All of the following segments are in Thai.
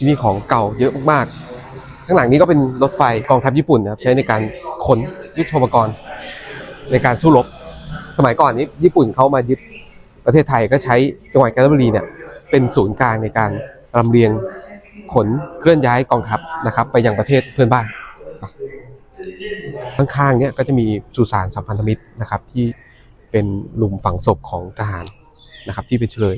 ที่นี่ของเก่าเยอะมากๆ ข้างหลังนี้ก็เป็นรถไฟกองทัพญี่ปุ่นนะครับใช้ในการขนยุทโธปกรณ์ ในการสู้รบ สมัยก่อนนี้ญี่ปุ่นเขามายึดประเทศไทยก็ใช้จังหวัดกาญจนบุรีเนี่ยเป็นศูนย์กลางในการลำเลียงขนเคลื่อนย้ายกองทัพนะครับ ไปยังประเทศเพื่อนบ้านข้างๆเนี่ยก็จะมีสุสานสัมพันธมิตรนะครับที่เป็นหลุมฝังศพของทหารนะครับที่เป็นเฉลย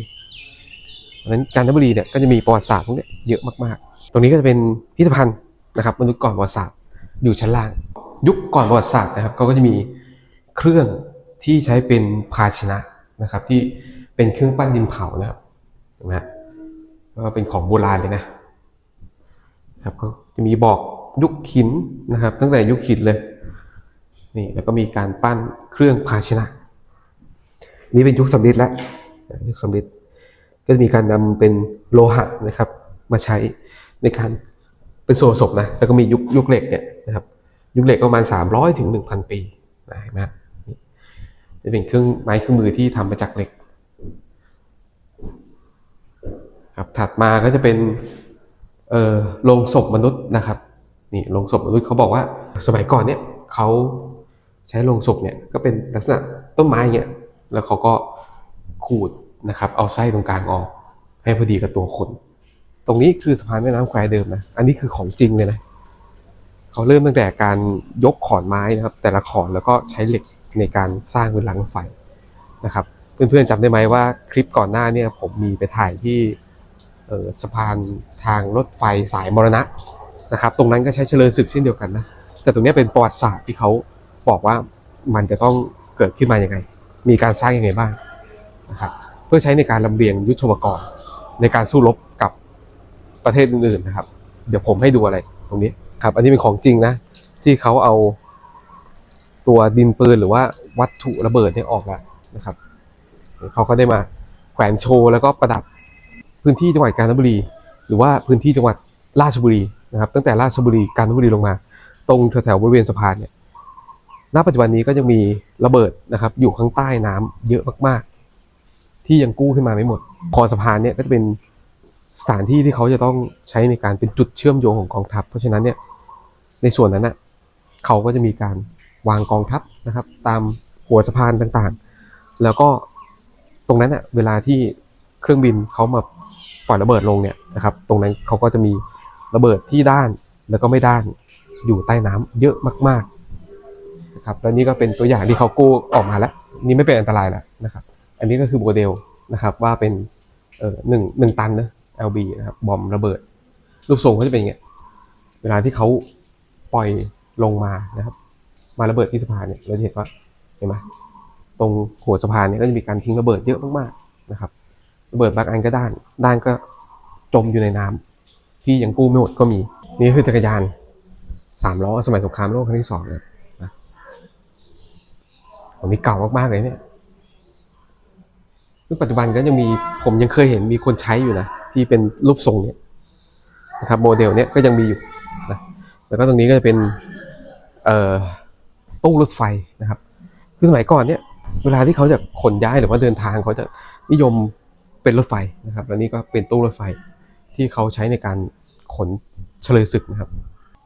เพราะฉะนั้นกาญจนบุรีเนี่ยก็จะมีประวัติศาสตร์พวกนี้เยอะมากๆ ตรงนี้ก็จะเป็นพิพิธภัณฑ์นะครับมนุษย์ก่อนประวัติศาสตร์อยู่ชั้นล่าง ยุคก่อนประวัติศาสตร์นะครับเขาก็จะมีเครื่องที่ใช้เป็นภาชนะนะครับที่เป็นเครื่องปั้นดินเผานะครับนไหมฮะก็เป็นของโบราณเลยนะครับก็จะมีบอกยุคหินนะครับ ตั้งแต่ยุคหินเลยนี่แล้วก็มีการปั้นเครื่องภาชนะ นี่เป็นยุคสำริดแล้วยุคสำริด ก็จะมีการนำเป็นโลหะนะครับ มาใช้ในการเป็นส่วนผสมนะ แล้วก็มียุคยุคเหล็กเนี่ยนะครับ ยุคเหล็กก็ประมาณ 300ถึง1,000 ปีนะเห็นไหมนี่จะเป็นเครื่องไม้เครื่องมือที่ทำมาจากเหล็กครับถัดมาก็จะเป็นเอ่อโลงศพมนุษย์นะครับนี่โลงศพมนุษย์เขาบอกว่าสมัยก่อนเนี่ยเขาใช้โลงศพเนี่ยก็เป็นลักษณะต้นไม้เนี่ยแล้วเขาก็ขูด นะครับ เอาไส้ตรงกลางออก ให้พอดีกับตัวคน ตรงนี้คือสะพานแม่น้ำแควเดิมนะ อันนี้คือของจริงเลยนะ เขาเริ่มตั้งแต่การยกขอนไม้นะครับ แต่ละขอนแล้วก็ใช้เหล็กในการสร้างเป็นหลังไฟนะครับ เพื่อนๆจำได้ไหมว่าคลิปก่อนหน้าเนี่ยผมมีไปถ่ายที่เออสะพานทางรถไฟสายมรณะนะครับ ตรงนั้นก็ใช้เฉลิมศึกเช่นเดียวกันนะ แต่ตรงนี้เป็นประวัติศาสตร์ที่เขาบอกว่ามันจะต้องเกิดขึ้นมาอย่างไง มีการสร้างยังไงบ้างนะครับ พื่อใช้ในการลำเลียงยุทโธปกรณ์ในการสู้รบกับประเทศอื่นๆนะครับ เดี๋ยวผมให้ดูอะไรตรงนี้ครับ อันนี้เป็นของจริงนะ ที่เขาเอาตัวดินปืนหรือว่าวัตถุระเบิดเนี่ยออกแล้วนะครับเขาก็ได้มาแขวนโชว์แล้วก็ประดับพื้นที่จังหวัดกาญจนบุรี หรือว่าพื้นที่จังหวัดราชบุรีนะครับ ตั้งแต่ราชบุรีกาญจนบุรีลงมา ตรงแถวๆบริเวณสะพานเนี่ยณปัจจุบันนี้ก็ยังมีระเบิดนะครับ อยู่ข้างใต้น้ำเยอะมากๆ ที่ยังกู้ขึ้นมาไม่หมด คอสะพานเนี่ยก็จะเป็นสถานที่ที่เขาจะต้องใช้ในการเป็นจุดเชื่อมโยงของกองทัพ เพราะฉะนั้นเนี่ยในส่วนนั้นน่ะเขาก็จะมีการวางกองทัพนะครับ ตามหัวสะพานต่างๆ แล้วก็ตรงนั้นน่ะเวลาที่เครื่องบินเขามาปล่อยระเบิดลงเนี่ยนะครับ ตรงนั้นเขาก็จะมีระเบิดที่ด้านแล้วก็ไม่ด้านอยู่ใต้น้ำเยอะมากๆนะครับแล้วนี่ก็เป็นตัวอย่างที่เขากู้ออกมาแล้ว นี่ไม่เป็นอันตรายแล้วนะครับ อันนี้ก็คือโมเดลนะครับว่าเป็นเอ่อหนึ่งหนึ่งตันนะ LB นะครับบอมระเบิด รูปทรงเขาจะเป็นอย่างเงี้ยเวลาที่เขาปล่อยลงมานะครับ มาระเบิดที่สะพานเนี่ยเราจะเห็นว่าเห็นไหมตรงหัวสะพานเนี่ยก็จะมีการทิ้งระเบิดเยอะมากๆนะครับ ระเบิดบางอันก็ด้าน ด้านก็จมอยู่ในน้ำที่ยังกู้ไม่หมดก็มี นี่คือจักรยานสามล้อสมัยสงครามโลกครั้งที่สองเนี่ยนะอันนี้เก่ามากๆเลยเนี่ย ซึ่งปัจจุบันก็ยังมีผมยังเคยเห็นมีคนใช้อยู่นะ ที่เป็นรูปทรงเนี่ยนะครับโมเดลเนี่ยก็ยังมีอยู่นะแล้วก็ตรงนี้ก็จะเป็นเอ่อตู้รถไฟนะครับคือสมัยก่อนเนี่ยเวลาที่เขาจะขนย้ายหรือว่าเดินทางเขาจะนิยมเป็นรถไฟนะครับ และนี่ก็เป็นตู้รถไฟที่เขาใช้ในการขนเฉลยศึกนะครับ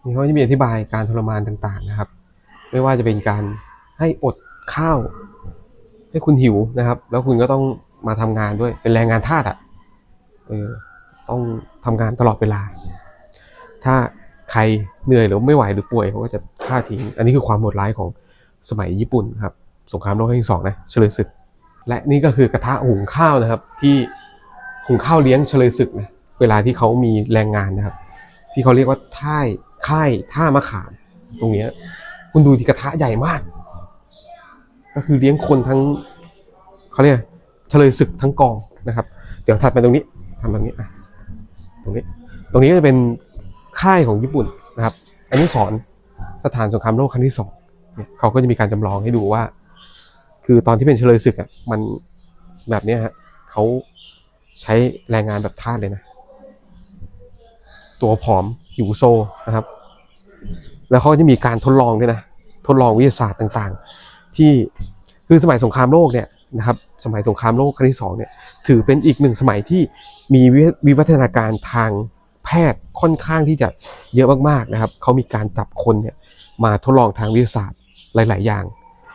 นี่เขาจะมีอธิบายการทรมานต่างๆนะครับ ไม่ว่าจะเป็นการให้อดข้าว ให้คุณหิวนะครับ แล้วคุณก็ต้อง มาทำงานด้วย เป็นแรงงานทาสอะเออต้องทำงานตลอดเวลา ถ้าใครเหนื่อยหรือไม่ไหวหรือป่วยเขาก็จะฆ่าทิ้ง อันนี้คือความโหดร้ายของสมัยญี่ปุ่นครับ สงครามโลกครั้งที่สองนะเฉลยศึก และนี่ก็คือกระทะหุงข้าวนะครับ ที่หุงข้าวเลี้ยงเฉลยศึกนะเวลาที่เขามีแรงงานนะครับ ที่เขาเรียกว่าท่ายค่ายท่ามะขามตรงเนี้ยคุณดูที่กระทะใหญ่มาก ก็คือเลี้ยงคนทั้งเขาเรียก เฉลยศึกทั้งกองนะครับ เดี๋ยวถัดไปตรงนี้ทำแบบนี้อะตรงนี้ ตรงนี้ก็จะเป็นค่ายของญี่ปุ่นนะครับ อันนี้สอนสถานสงครามโลกครั้งที่สองเขาก็จะมีการจำลองให้ดูว่า คือตอนที่เป็นเฉลยศึกอะมันแบบนี้ฮะเขาใช้แรงงานแบบทาสเลยนะ ตัวผอมหิวโซนะครับ แล้วเขาก็จะมีการทดลองด้วยนะ ทดลองวิทยาศาสตร์ต่างๆ ที่คือสมัยสงครามโลกเนี่ยนะครับ สมัยสงครามโลกครั้งที่สองเนี่ยถือเป็นอีกหนึ่งสมัยที่มีวิวัฒนาการทางแพทย์ค่อนข้างที่จะเยอะมากๆนะครับเขามีการจับคนเนี่ยมาทดลองทางวิทยาศาสตร์หลาย ๆ อย่าง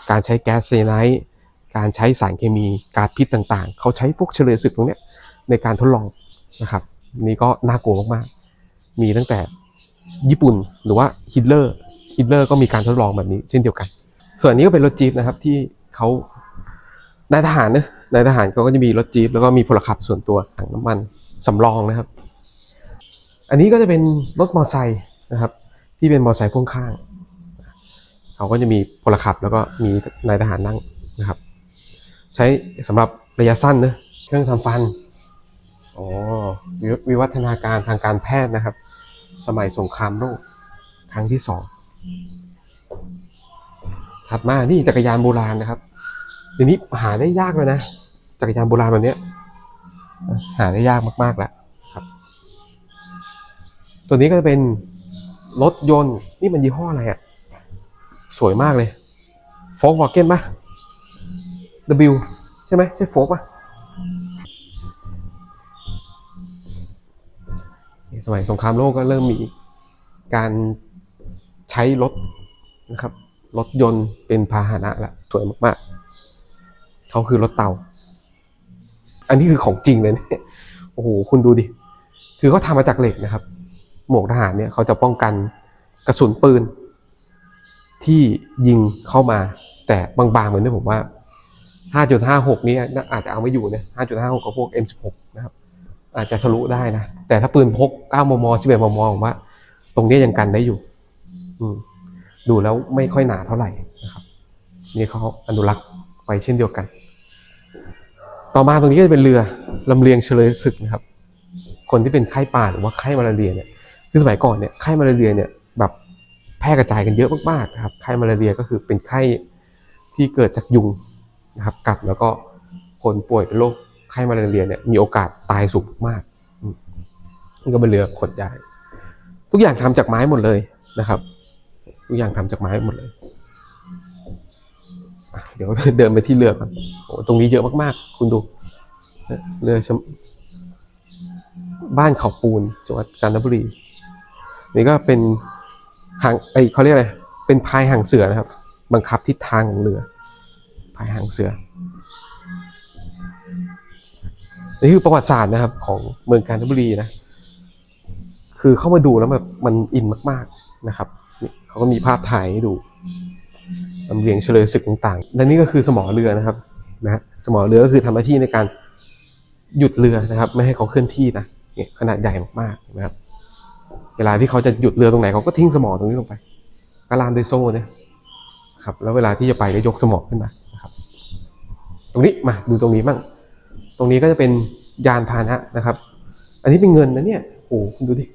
การใช้แก๊สไซยาไนด์การใช้สารเคมีการพิษต่างๆ เขาใช้พวกเฉลยศึกตรงเนี้ยในการทดลองนะครับนี่ก็น่ากลัวมากๆ มีตั้งแต่ญี่ปุ่นหรือว่าฮิตเลอร์ฮิตเลอร์ก็มีการทดลองแบบนี้เช่นเดียวกัน ส่วนนี้ก็เป็นรถจี๊ปนะครับที่เขา นายทหารเนะนายทหารเขาก็จะมีรถจี๊ปแล้วก็มีพลขับส่วนตัวถังน้ำมันสำรองนะครับ อันนี้ก็จะเป็นรถมอเตอร์ไซค์นะครับ ที่เป็นมอเตอร์ไซค์พ่วงข้างเขาก็จะมีพลขับแล้วก็มีนายทหารนั่งนะครับ ใช้สำหรับระยะสั้นเนะเครื่องทำฟันอ๋อวิวัฒนาการทางการแพทย์นะครับ สมัยสงครามโลกครั้งที่สองถัดมานี่จักรยานโบราณนะครับ ดี๋ยวนี้หาได้ยากเลยนะจักรยานโบราณแบบนี้หาได้ยากมากๆแล้วครับ ตัวนี้ก็จะเป็นรถยนต์นี่มันยี่ห้ออะไรอะ่ะ สวยมากเลยโฟล์กวาเกนปะ W ใช่ไหมใช่โฟล์กปะสมัยสงครามโลกก็เริ่มมีการใช้รถนะครับรถยนต์เป็นพาหนะละสวยมาก ๆ เขาคือรถเตา อันนี้คือของจริงเลยเนี่ยโอ้โหคุณดูดิ คือเขาทำมาจากเหล็กนะครับ หมวกทหารเนี่ยเขาจะป้องกันกระสุนปืน ที่ยิงเข้ามา แต่บางๆเหมือนที่ผมว่า 5.56 นี้น่าอาจจะเอาไม่อยู่นะ5.56 กับพวก M16 นะครับ อาจจะทะลุได้นะ แต่ถ้าปืนพก 9 มม 11 มมผมว่า ตรงนี้ยังกันได้อยู่ ดูแล้วไม่ค่อยหนาเท่าไหร่นะครับ นี่เขาอนุรักษ์ ว้เช่นเดียวกัน ต่อมาตรงนี้ก็จะเป็นเรือลำเลียงเฉลยศึกนะครับ คนที่เป็นไข้ป่าหรือว่าไข้มาลาเรียเนี่ยคือสมัยก่อนเนี่ยไข้มาลาเรียเนี่ยแบบแพร่กระจายกันเยอะมากๆนะครับไข้มาลาเรียก็คือเป็นไข้ที่เกิดจากยุงนะครับกัดแล้วก็คนป่วยเป็นโรคไข้มาลาเรียเนี่ยมีโอกาสตายสูงมากนี่ก็เป็นเรือขนย้ายทุกอย่างทำจากไม้หมดเลยนะครับ ทุกอย่างทำจากไม้หมดเลย เดี๋ยวเดินไปที่เรือก่อนโอ้ตรงนี้เยอะมากๆ คุณดูเรือชมบ้านเขาปูนจังหวัดกาญจนบุรี นี่ก็เป็นหางไอเขาเรียกอะไร เป็นพายหางเสือนะครับ บังคับทิศทางของเรือ พายหางเสือ นี่คือประวัติศาสตร์นะครับ ของเมืองกาญจนบุรีนะ คือเข้ามาดูแล้วแบบมันอินมาก ๆนะครับเขาก็มีภาพถ่ายให้ดู ลำเลียงเฉลยศึกต่างๆ และนี่ก็คือสมอเรือนะครับนะฮะสมอเรือก็คือทำหน้าที่ในการหยุดเรือนะครับ ไม่ให้เขาเคลื่อนที่นะเนี่ยขนาดใหญ่มากๆนะครับ เวลาที่เขาจะหยุดเรือตรงไหนเขาก็ทิ้งสมอตรงนี้ลงไปกระลามด้วยโซ่เนี่ยครับ แล้วเวลาที่จะไปก็ยกสมอขึ้นมานะครับ ตรงนี้มาดูตรงนี้บ้างตรงนี้ก็จะเป็นยานพาหนะนะครับ อันนี้เป็นเงินนะเนี่ยโอ้คุณดูดิ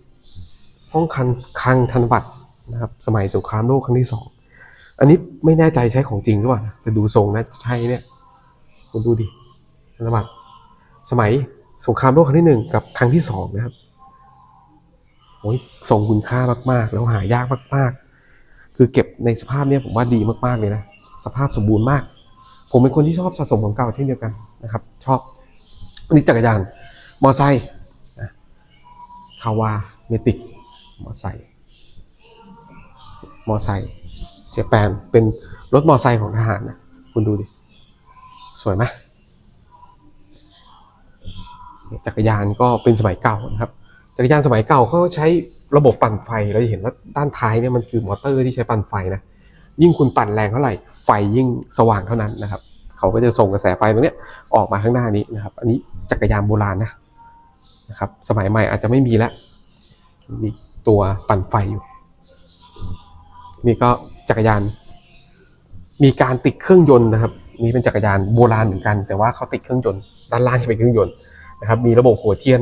ห้องคันคังธนบัตรนะครับ สมัยสงครามโลกครั้งที่สอง อันนี้ไม่แน่ใจใช้ของจริงหรือเปล่าแต่ดูทรงนะใช่เนี่ยคุณดูดิธนบัตรสมัยสงครามโลกครั้งที่หนึ่งกับครั้งที่สองนะครับโอ้ยทรงคุณค่ามาก ๆ แล้วหายากมาก ๆ คือเก็บในสภาพเนี้ยผมว่าดีมากๆเลยนะสภาพสมบูรณ์มาก ผมเป็นคนที่ชอบสะสมของเก่าเช่นเดียวกันนะครับ ชอบอันนี้จักรยานมอไซค์นะคาวาเมติกมอไซค์มอไซค์ เจแปนเป็นรถมอไซค์ของทหารนะคุณดูดิ สวยไหมจักรยานก็เป็นสมัยเก่านะครับ จักรยานสมัยเก่าเขาใช้ระบบปั่นไฟเราจะเห็นว่าด้านท้ายเนี่ยมันคือมอเตอร์ที่ใช้ปั่นไฟนะยิ่งคุณปั่นแรงเท่าไหร่ไฟยิ่งสว่างเท่านั้นนะครับ เขาก็จะส่งกระแสไฟตรงนี้ออกมาข้างหน้านี้นะครับ อันนี้จักรยานโบราณนะนะครับ สมัยใหม่อาจจะไม่มีแล้วมีตัวปั่นไฟอยู่ นี่ก็ จักรยาน มีการติดเครื่องยนต์นะครับนี่เป็นจักรยานโบราณเหมือนกัน แต่ว่าเขาติดเครื่องยนต์ด้านล่างเป็นเครื่องยนต์นะครับ มีระบบหัวเทียน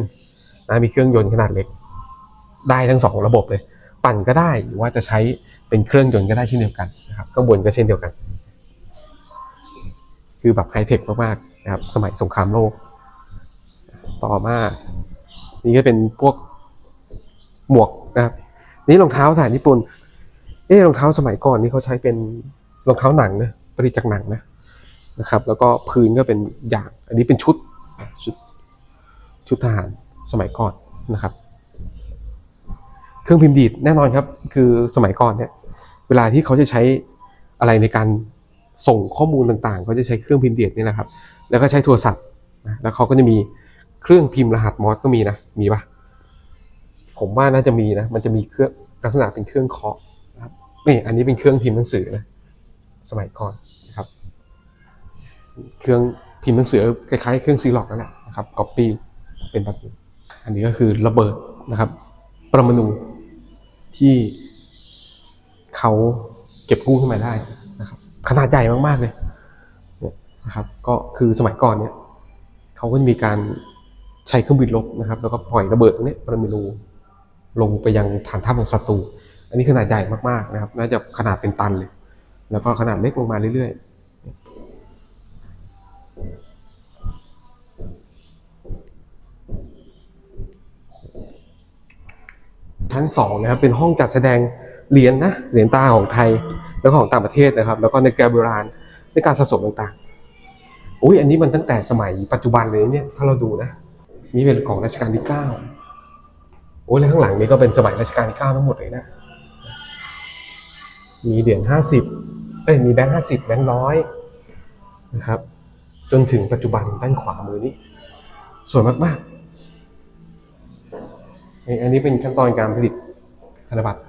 นะมีเครื่องยนต์ขนาดเล็ก ได้ทั้งสองระบบเลย ปั่นก็ได้หรือว่าจะใช้เป็นเครื่องยนต์ก็ได้เช่นเดียวกันนะครับข้างบนก็เช่นเดียวกัน คือแบบไฮเทคมากๆนะครับสมัยสงครามโลก ต่อมานี่ก็เป็นพวกหมวกนะครับนี่รองเท้าทหารญี่ปุ่น เอ้รองเท้าสมัยก่อนนี่เขาใช้เป็นรองเท้าหนังนะผลิตจากหนังนะนะครับ แล้วก็พื้นก็เป็นยาง อันนี้เป็นชุดชุดชุดทหารสมัยก่อนนะครับ เครื่องพิมพ์ดีดแน่นอนครับ คือสมัยก่อนเนี่ย เวลาที่เขาจะใช้อะไรในการส่งข้อมูลต่างๆเขาจะใช้เครื่องพิมพ์ดีดนี่แหละครับ แล้วก็ใช้โทรศัพท์นะแล้วเขาก็จะมีเครื่องพิมพ์รหัสมอสก็มีนะ มีปะผมว่าน่าจะมีนะ มันจะมีเครื่องลักษณะเป็นเครื่องเคาะ นี่อันนี้เป็นเครื่องพิมพ์หนังสือนะสมัยก่อนนะครับ เครื่องพิมพ์หนังสือคล้ายๆเครื่องซีล็อกนั่นแหละนะครับก๊อปปี้เป็นแบบนี้อันนี้ก็คือระเบิดนะครับ ประมาณูที่เขาเก็บกู้ขึ้นมาได้นะครับ ขนาดใหญ่มากๆเลยเนี่ยนะครับก็คือสมัยก่อนเนี่ยเขาก็มีการใช้เครื่องบินรบนะครับ แล้วก็ปล่อยระเบิดตรงนี้ประมาณูลงไปยังฐานทัพของศัตรู อันนี้ขนาดใหญ่มากๆนะครับ น่าจะขนาดเป็นตันเลย แล้วก็ขนาดเล็กลงมาเรื่อยๆ ชั้นสองนะครับ เป็นห้องจัดแสดงเหรียญนะเหรียญตาของไทย แล้วของต่างประเทศนะครับ แล้วก็ในแกรโบราณในการสะสมต่างๆอุ้ยอันนี้มันตั้งแต่สมัยปัจจุบันเลยเนี่ย ถ้าเราดูนะ นี่เป็นของรัชกาลที่เก้าโอ้ยแล้วข้างหลังนี้ก็เป็นสมัยรัชกาลที่เก้าทั้งหมดเลยนะ มีเหรียญห้าสิบเอ้ยมีแบงค์ห้าสิบแบงค์ร้อยนะครับ จนถึงปัจจุบันด้านขวามือนี้ สวยมากๆนี่อันนี้เป็นขั้นตอนการผลิตธนบัตร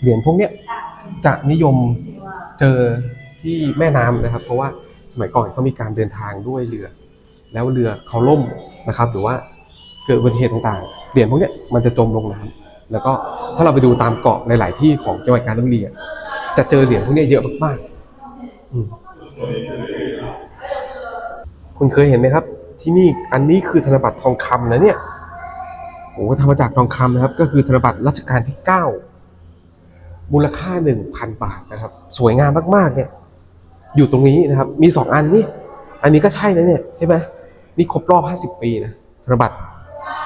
เหรียญพวกเนี้ยจะนิยมเจอที่แม่น้ำนะครับ เพราะว่าสมัยก่อนเขามีการเดินทางด้วยเรือ แล้วเรือเขาล่มนะครับ หรือว่าเกิดอุบัติเหตุต่างๆเหรียญพวกเนี้ยมันจะจมลงน้ำ แล้วก็ถ้าเราไปดูตามเกาะหลาย ๆ ที่ของจังหวัดกาญจนบุรีอะจะเจอเหรียญพวกนี้เยอะมากๆคุณเคยเห็นไหมครับ ที่นี่อันนี้คือธนบัตรทองคำนะเนี่ยโอ้โหทำมาจากทองคำนะครับ ก็คือธนบัตรรัชกาลที่เก้ามูลค่าหนึ่งพันบาทนะครับ สวยงามมากๆ เนี่ย อยู่ตรงนี้นะครับ มีสองอันนี่อันนี้ก็ใช่นะเนี่ยใช่ไหมนี่ครบรอบห้าสิบปีนะธนบัตร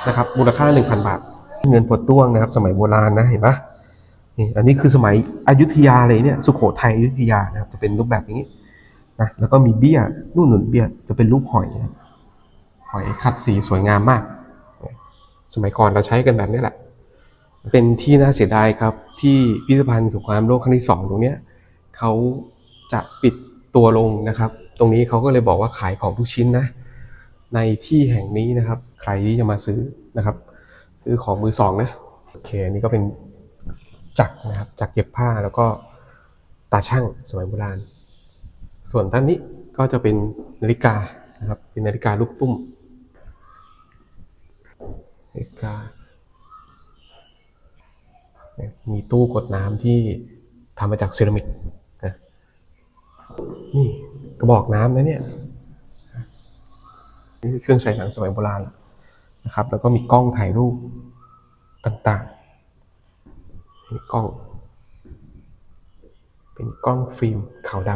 นะครับ มูลค่าหนึ่งพันบาท เงินปวดต้วงนะครับ สมัยโบราณนะเห็นปะนี่อันนี้คือสมัยอยุธยาเลยเนี่ยสุโขทัยอยุธยานะครับ จะเป็นรูปแบบอย่างนี้นะแล้วก็มีเบี้ยนู่นหนุนเบี้ยจะเป็นรูปหอยนะหอยขัดสีสวยงามมาก สมัยก่อนเราใช้กันแบบนี้แหละ เป็นที่น่าเสียดายครับ ที่พิพิธภัณฑ์สงครามโลกครั้งที่สองตรงเนี้ยเขาจะปิดตัวลงนะครับ ตรงนี้เขาก็เลยบอกว่าขายของทุกชิ้นนะ ในที่แห่งนี้นะครับ ใครที่จะมาซื้อนะครับ ซื้อของมือสองนะโอเคอันนี้ก็เป็นจักรนะครับจักรเย็บผ้าแล้วก็ตาช่างสมัยโบราณ ส่วนด้านนี้ก็จะเป็นนาฬิกานะครับเป็นนาฬิกาลูกตุ้มนาฬิกามีตู้กดน้ำที่ทำมาจากเซรามิกนะนี่กระบอกน้ำนะเนี่ยนี่คือเครื่องใช้หนังสมัยโบราณ นะครับแล้วก็มีกล้องถ่ายรูปต่างๆมีกล้อง เป็นกล้องฟิล์มขาวด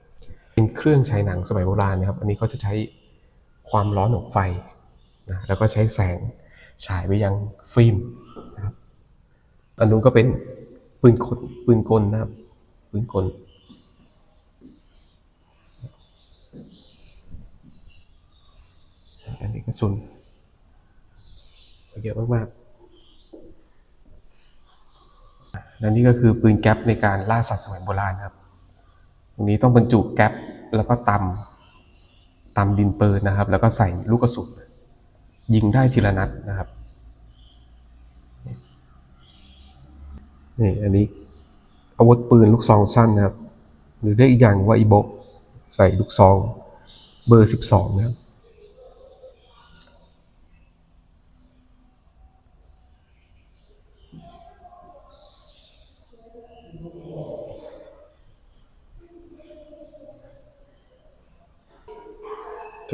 ำเป็นเครื่องฉายหนังสมัยโบราณนะครับ อันนี้เขาจะใช้ความร้อนของไฟนะแล้วก็ใช้แสงฉายไปยังฟิล์มนะครับอันนู้นก็เป็นปืนกลปืนกลนะครับปืนกลอันนี้กระสุน เยอะมากๆและนี่ก็คือปืนแก๊ปในการล่าสัตว์สมัยโบราณครับ ตรงนี้ต้องบรรจุแก๊ปแล้วก็ตำตำดินปืนนะครับ แล้วก็ใส่ลูกกระสุนยิงได้ทีละนัดนะครับนี่อันนี้อาวุธปืนลูกซองสั้นนะครับ หรือเรียกอีกอย่างว่าอีโบใส่ลูกซองเบอร์สิบสองนะครับ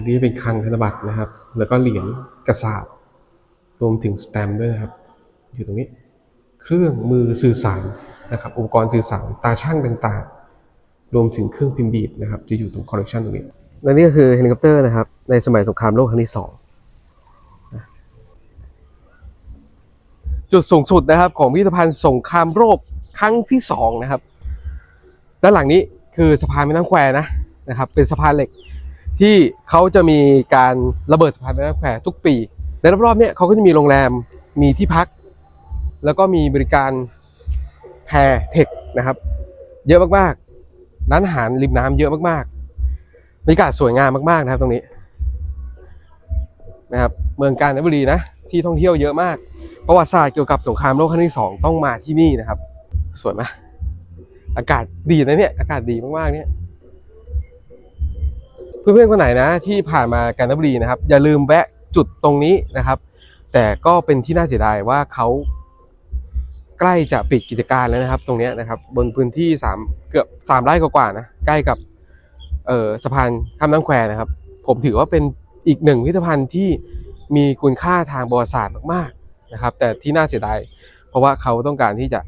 นี้เป็นคลังธนบัตรนะครับ แล้วก็เหรียญกระสาบรวมถึงสแตมป์ด้วยนะครับ อยู่ตรงนี้ เครื่องมือสื่อสารนะครับ อุปกรณ์สื่อสาร ตาช่างต่างๆ รวมถึงเครื่องพิมพ์บีบนะครับ จะอยู่ตรงคอลเลกชันตรงนี้และนี่ก็คือเฮลิคอปเตอร์นะครับ ในสมัยสงครามโลกครั้งที่สองนะจุดสูงสุดนะครับ ของพิพิธภัณฑ์สงครามโลกครั้งที่สองนะครับ ด้านหลังนี้คือสะพานแม่น้ำแควนะนะครับ เป็นสะพานเหล็ก ที่เขาจะมีการระเบิดสะพานแม่น้ำแควทุกปี ในรอบๆเนี่ยเขาก็จะมีโรงแรมมีที่พัก แล้วก็มีบริการแพรเทคนะครับ เยอะมากๆร้านอาหารริมน้ำเยอะมากๆบรรยากาศสวยงามมากๆนะครับตรงนี้นะครับเมืองกาญจนบุรีนะที่ท่องเที่ยวเยอะมาก ประวัติศาสตร์เกี่ยวกับสงครามโลกครั้งที่สองต้องมาที่นี่นะครับ สวยไหมอากาศดีนะเนี่ยอากาศดีมากๆเนี่ย เพื่อนๆคนไหนนะที่ผ่านมากาญจนบุรีนะครับ อย่าลืมแวะจุดตรงนี้นะครับ แต่ก็เป็นที่น่าเสียดายว่าเขาใกล้จะปิดกิจการแล้วนะครับ ตรงนี้นะครับ บนพื้นที่สามเกือบสามไร่กว่าๆนะใกล้กับเออสะพานข้ามน้ำแควนะครับ ผมถือว่าเป็นอีกหนึ่งพิพิธภัณฑ์ที่มีคุณค่าทางประวัติศาสตร์มากๆนะครับ แต่ที่น่าเสียดายเพราะว่าเขาต้องการที่จะ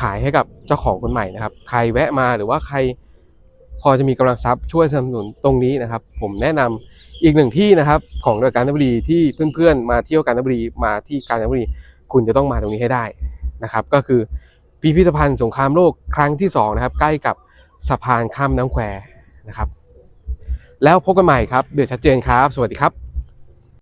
ขายให้กับเจ้าของคนใหม่นะครับ ใครแวะมาหรือว่าใคร พอจะมีกำลังทรัพย์ช่วยสนับสนุนตรงนี้นะครับ ผมแนะนำอีกหนึ่งที่นะครับของจังหวัดกาญจนบุรีที่เพื่อนๆ มาเที่ยวกาญจนบุรีมาที่กาญจนบุรีคุณจะต้องมาตรงนี้ให้ได้นะครับ ก็คือพิพิธภัณฑ์สงครามโลกครั้งที่สองนะครับใกล้กับสะพานข้ามน้ำแควนะครับ แล้วพบกันใหม่ครับเดือดชัดเจนครับ สวัสดีครับ